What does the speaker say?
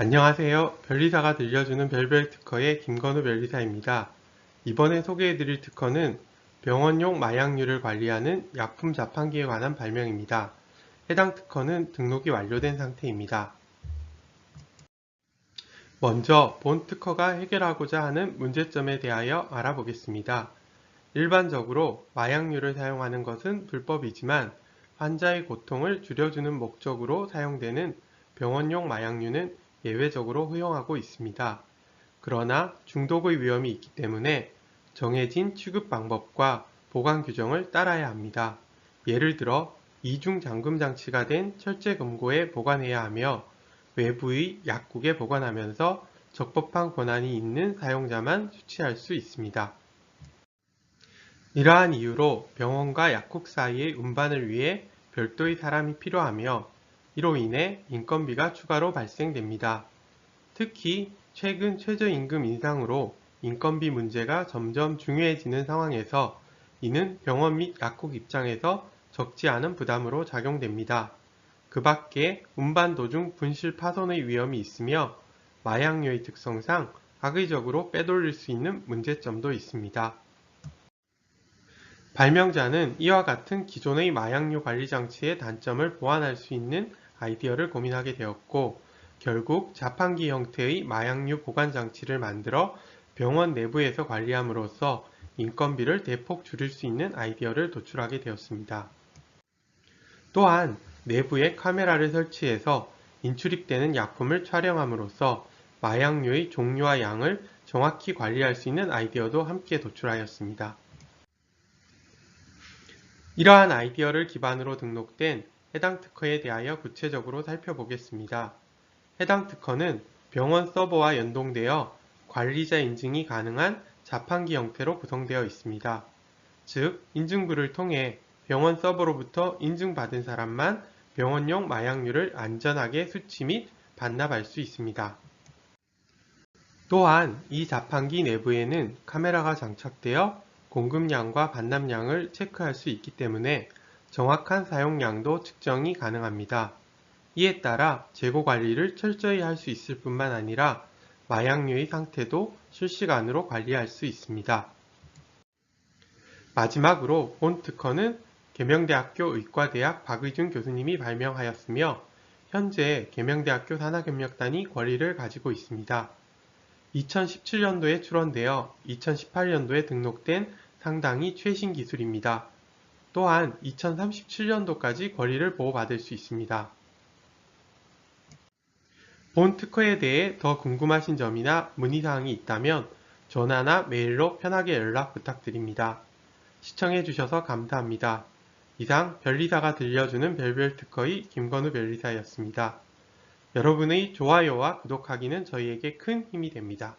안녕하세요. 변리사가 들려주는 별별 특허의 김건우 변리사입니다. 이번에 소개해드릴 특허는 병원용 마약류를 관리하는 약품 자판기에 관한 발명입니다. 해당 특허는 등록이 완료된 상태입니다. 먼저 본 특허가 해결하고자 하는 문제점에 대하여 알아보겠습니다. 일반적으로 마약류를 사용하는 것은 불법이지만 환자의 고통을 줄여주는 목적으로 사용되는 병원용 마약류는 예외적으로 허용하고 있습니다. 그러나 중독의 위험이 있기 때문에 정해진 취급 방법과 보관 규정을 따라야 합니다. 예를 들어 이중 잠금 장치가 된 철제 금고에 보관해야 하며 외부의 약국에 보관하면서 적법한 권한이 있는 사용자만 수취할 수 있습니다. 이러한 이유로 병원과 약국 사이의 운반을 위해 별도의 사람이 필요하며 이로 인해 인건비가 추가로 발생됩니다. 특히 최근 최저임금 인상으로 인건비 문제가 점점 중요해지는 상황에서 이는 병원 및 약국 입장에서 적지 않은 부담으로 작용됩니다. 그 밖에 운반 도중 분실 파손의 위험이 있으며 마약류의 특성상 악의적으로 빼돌릴 수 있는 문제점도 있습니다. 발명자는 이와 같은 기존의 마약류 관리 장치의 단점을 보완할 수 있는 아이디어를 고민하게 되었고 결국 자판기 형태의 마약류 보관 장치를 만들어 병원 내부에서 관리함으로써 인건비를 대폭 줄일 수 있는 아이디어를 도출하게 되었습니다. 또한 내부에 카메라를 설치해서 인출입되는 약품을 촬영함으로써 마약류의 종류와 양을 정확히 관리할 수 있는 아이디어도 함께 도출하였습니다. 이러한 아이디어를 기반으로 등록된 해당 특허에 대하여 구체적으로 살펴보겠습니다. 해당 특허는 병원 서버와 연동되어 관리자 인증이 가능한 자판기 형태로 구성되어 있습니다. 즉, 인증부를 통해 병원 서버로부터 인증받은 사람만 병원용 마약류를 안전하게 수치 및 반납할 수 있습니다. 또한 이 자판기 내부에는 카메라가 장착되어 공급량과 반납량을 체크할 수 있기 때문에 정확한 사용량도 측정이 가능합니다. 이에 따라 재고 관리를 철저히 할 수 있을 뿐만 아니라 마약류의 상태도 실시간으로 관리할 수 있습니다. 마지막으로 본 특허는 계명대학교 의과대학 박의준 교수님이 발명하였으며 현재 계명대학교 산하협력단이 권리를 가지고 있습니다. 2017년도에 출원되어 2018년도에 등록된 상당히 최신 기술입니다. 또한 2037년도까지 권리를 보호받을 수 있습니다. 본 특허에 대해 더 궁금하신 점이나 문의사항이 있다면 전화나 메일로 편하게 연락 부탁드립니다. 시청해주셔서 감사합니다. 이상 별리사가 들려주는 별별 특허의 김건우 별리사였습니다. 여러분의 좋아요와 구독하기는 저희에게 큰 힘이 됩니다.